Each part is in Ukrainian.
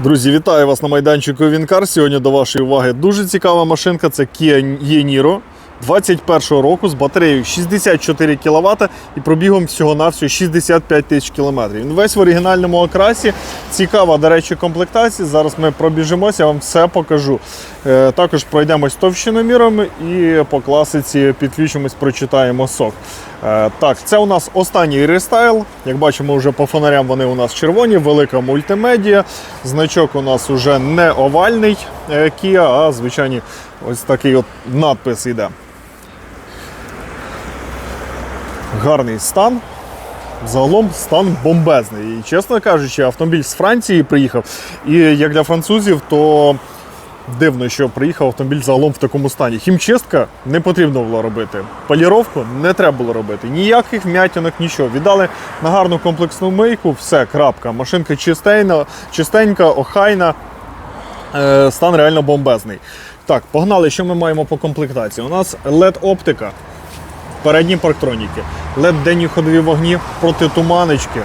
Друзі, вітаю вас на майданчику Вінкар. Сьогодні до вашої уваги дуже цікава машинка. Це Kia e-Niro 21 року з батареєю 64 кВт і пробігом всього-навсього 65 тисяч км. Він весь в оригінальному окрасі. Цікава, до речі, комплектація. Зараз ми пробіжимося, я вам все покажу. Е, Також пройдемось товщиномірами і по класиці підключимось, прочитаємо сок. Е, Так, це у нас останній рестайл. Як бачимо, вже по фонарям вони у нас червоні, велика мультимедія. Значок у нас уже не овальний е, Kia, а звичайний ось такий от надпис йде. Гарний стан. Загалом стан бомбезний. І чесно кажучи, автомобіль з Франції приїхав. І як для французів, то дивно, що приїхав автомобіль загалом в такому стані. Хімчистка не потрібно було робити. Поліровку не треба було робити. Ніяких вмятинок, нічого. Віддали на гарну комплексну мийку, все, крапка. Машинка чистейна, чистенька, охайна. Е, стан реально бомбезний. Так, погнали, що ми маємо по комплектації? У нас LED-оптика, передні парктроніки, LED денні ходові вогні, протитуманочки,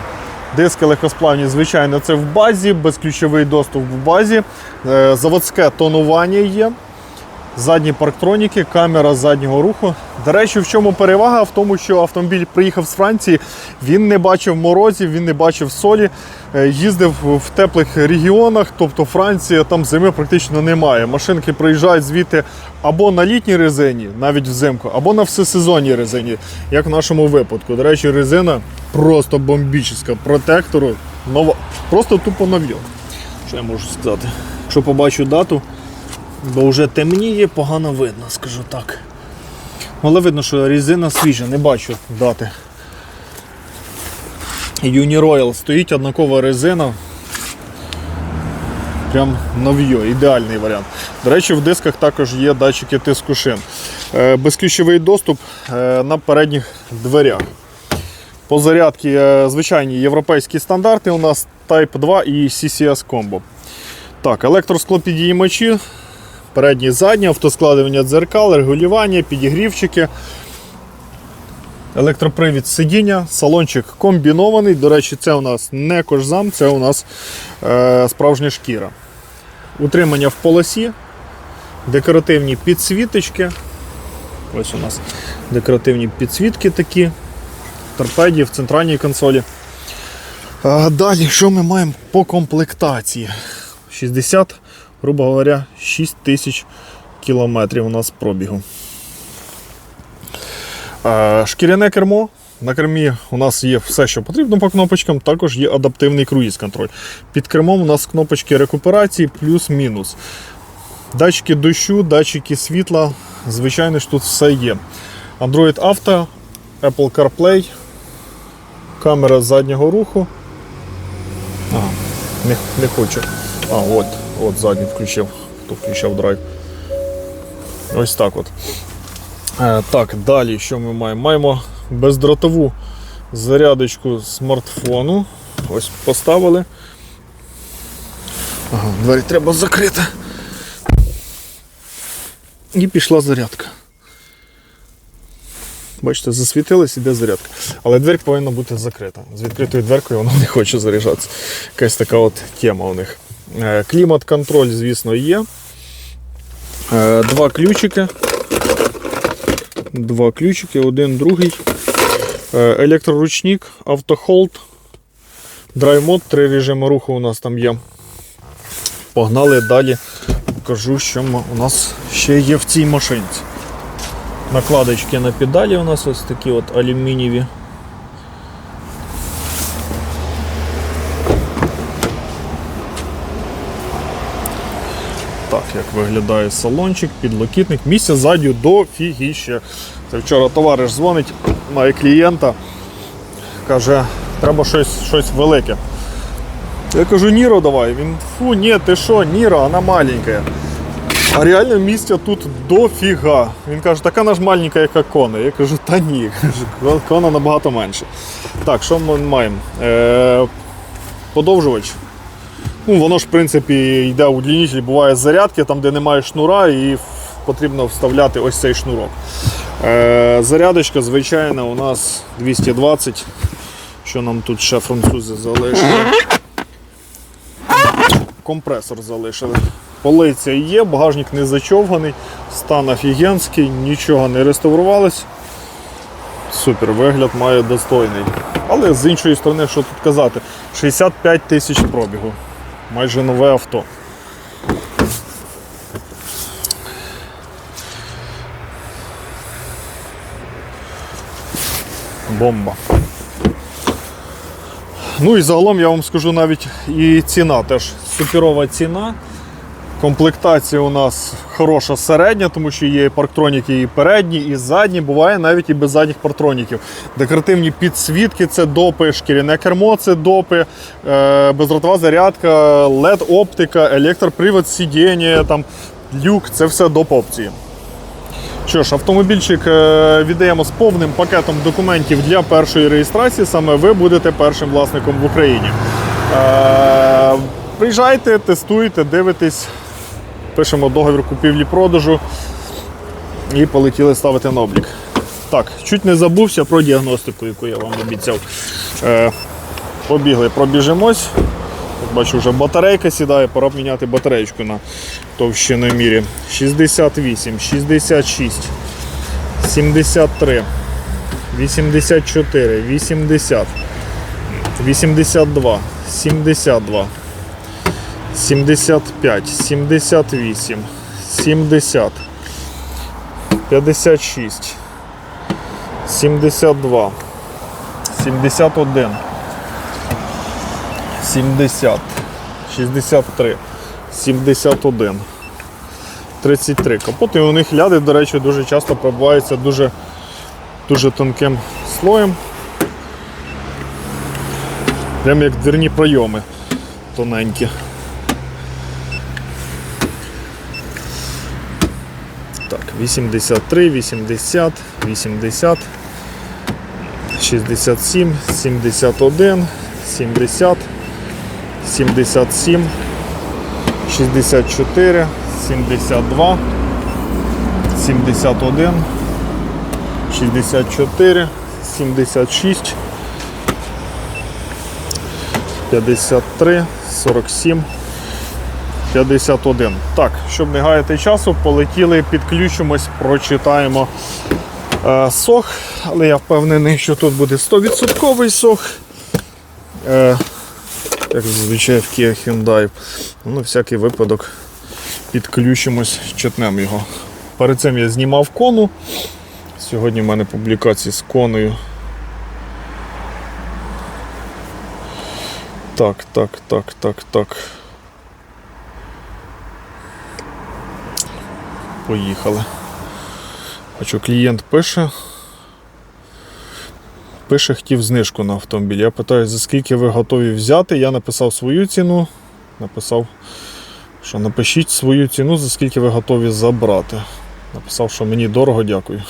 диски легкосплавні, звичайно, це в базі, безключовий доступ в базі, е, заводське тонування є. Задні парктроніки, камера заднього руху. До речі, в чому перевага? В тому, що автомобіль приїхав з Франції, він не бачив морозів, він не бачив солі, е, їздив в теплих регіонах, тобто Франція, там зими практично немає. Машинки приїжджають звідти або на літній резині, навіть взимку, або на всесезонній резині, як в нашому випадку. До речі, резина просто бомбічна. Протектору нова, просто тупо нов'йо. Що я можу сказати? Якщо побачу дату, Бо вже темніє, погано видно, скажу так. Але видно, що резина свіжа, не бачу дати. Uniroyal стоїть однакова резина. Прям нов'йо, ідеальний варіант. До речі, в дисках також є датчики тиску шин. Е, Безключовий доступ е, на передніх дверях. По зарядці е, звичайні європейські стандарти. У нас Type 2 і CCS Combo. Так, електросклопідіймачі, передні задні, автоскладування дзеркал, регулювання, підігрівчики. Електропривід сидіння, салончик комбінований. До речі, це у нас не кожзам, це у нас е, справжня шкіра. Утримання в полосі, декоративні підсвіточки. Ось у нас декоративні підсвітки такі, торпеді в центральній консолі. А, далі, що ми маємо по комплектації? 60, грубо говоря, 6 тисяч кілометрів у нас пробігу. Шкіряне кермо. На кермі у нас є все, що потрібно по кнопочкам, також є адаптивний круїз-контроль. Під кермом у нас кнопочки рекуперації плюс-мінус. Датчики дощу, датчики світла. Звичайно ж тут все є. Android Auto, Apple CarPlay, камера заднього руху. А, не, не хочу. А, от, от задній включив, хто включав драйв. Ось так от. Е, так, далі що ми маємо? Маємо бездротову зарядочку смартфону. Ось поставили. Ага, двері треба закрити. І пішла зарядка. Бачите, засвітилась, іде зарядка. Але двері повинна бути закрита. З відкритою дверкою вона не хоче заряджатися. Якась така от тема у них. Е, Клімат-контроль, звісно, є. Е, Два ключики. Два ключики, один, другий. Е, Електроручник, автохолд, драйв-мод, три режими руху у нас там є. Погнали далі. Покажу, що у нас ще є в цій машинці. Накладочки на педалі у нас ось такі от алюмінієві. Так, як виглядає салончик, підлокітник. Місця ззаді дофігіще. Це вчора товариш дзвонить, має клієнта, каже, треба щось, щось велике. Я кажу, Ніро давай. Він фу, ні, ти що, Ніро, вона маленька. А реально місця тут дофіга. Він каже, така вона ж маленька, як Кона. Я кажу, та ні, Кона набагато менше. Так, що ми маємо? Е, подовжувач. Ну, воно ж, в принципі, йде удлінитель, буває зарядки, там, де немає шнура, і потрібно вставляти ось цей шнурок. Е, зарядочка, звичайна, у нас 220. Що нам тут ще французи залишили? компресор залишили. Полиця є, багажник не зачовганий, стан офігенський, нічого не реставрувалось. Супер, вигляд має достойний. Але з іншої сторони, що тут казати, 65 тисяч пробігу. Майже нове авто. Бомба. Ну і загалом я вам скажу навіть і ціна теж суперова ціна. Комплектація у нас хороша середня, тому що є парктроніки і передні, і задні, буває навіть і без задніх парктроніків. Декоративні підсвітки це допи, шкіряне кермо це допи, е, бездротова зарядка, LED-оптика, електропривод сидіння, там, люк це все доп опції. Що ж, автомобільчик е, віддаємо з повним пакетом документів для першої реєстрації. Саме ви будете першим власником в Україні. Е, Приїжджайте, тестуйте, дивитесь, пишемо договір купівлі-продажу і полетіли ставити на облік. Так, чуть не забувся про діагностику, яку я вам обіцяв. Е, Побігли, пробіжимось. Бачу, вже батарейка сідає, пора б міняти батареєчку на товщиномірі. 68, 66, 73, 84, 80, 82, 72, 75, 78, 70, 56, 72, 71. 70, 63, 71, 33. Капоти у них ляди, до речі, дуже часто пробиваються дуже, дуже тонким слоєм. Прямо як дверні пройоми тоненькі. Так, 83, 80, 80, 67, 71, 70, 77, 64, 72, 71, 64, 76, 53, 47, 51. Так, щоб не гаяти часу, полетіли, підключимось, прочитаємо е, сох, але я впевнений, що тут буде 100% сох. Е, як зазвичай в Kia Hyundai. Ну, всякий випадок підключимось, читнемо його. Перед цим я знімав кону. Сьогодні в мене публікації з коною. Так, так, так, так, так. Поїхали. Бачу, клієнт пише. Пише, хотів знижку на автомобіль. Я питаю, за скільки ви готові взяти. Я написав свою ціну. Написав, що напишіть свою ціну, за скільки ви готові забрати. Написав, що мені дорого, дякую.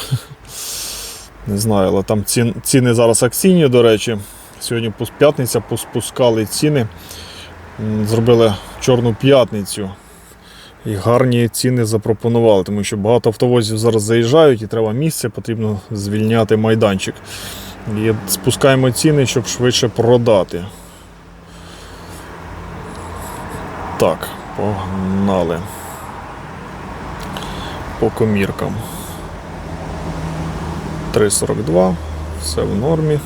Не знаю, але там ці- ціни зараз акційні, до речі. Сьогодні п'ятниця поспускали ціни. Зробили чорну п'ятницю. І гарні ціни запропонували, тому що багато автовозів зараз заїжджають і треба місце, потрібно звільняти майданчик. І спускаємо ціни, щоб швидше продати. Так, погнали. По коміркам. 3,42, все в нормі.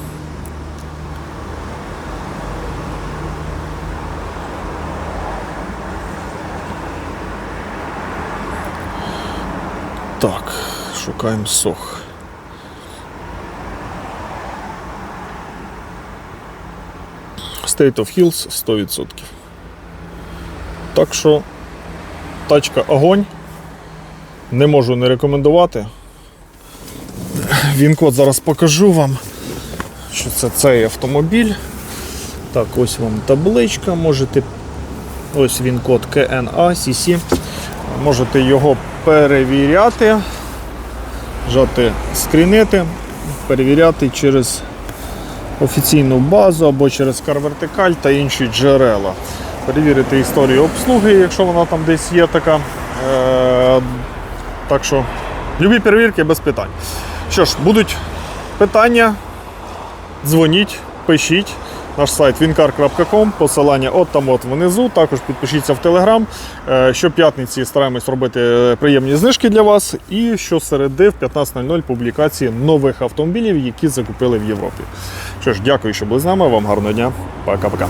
Так, шукаємо сох. State of Hills 100%. Так що тачка огонь. Не можу не рекомендувати. Він код зараз покажу вам, що це цей автомобіль. Так, ось вам табличка, можете. Ось він код KNA CC. Можете його перевіряти, жати скрінити, перевіряти через офіційну базу або через CarVertical та інші джерела. Перевірити історію обслуги, якщо вона там десь є така. Е, так що, любі перевірки без питань. Що ж, будуть питання, дзвоніть, пишіть. Наш сайт wincar.com, посилання от там от внизу. Також підпишіться в Телеграм. Е, Щоп'ятниці стараємось робити е, приємні знижки для вас. І щосереди в 15.00 публікації нових автомобілів, які закупили в Європі. Що ж, дякую, що були з нами. Вам гарного дня. Пока-пока.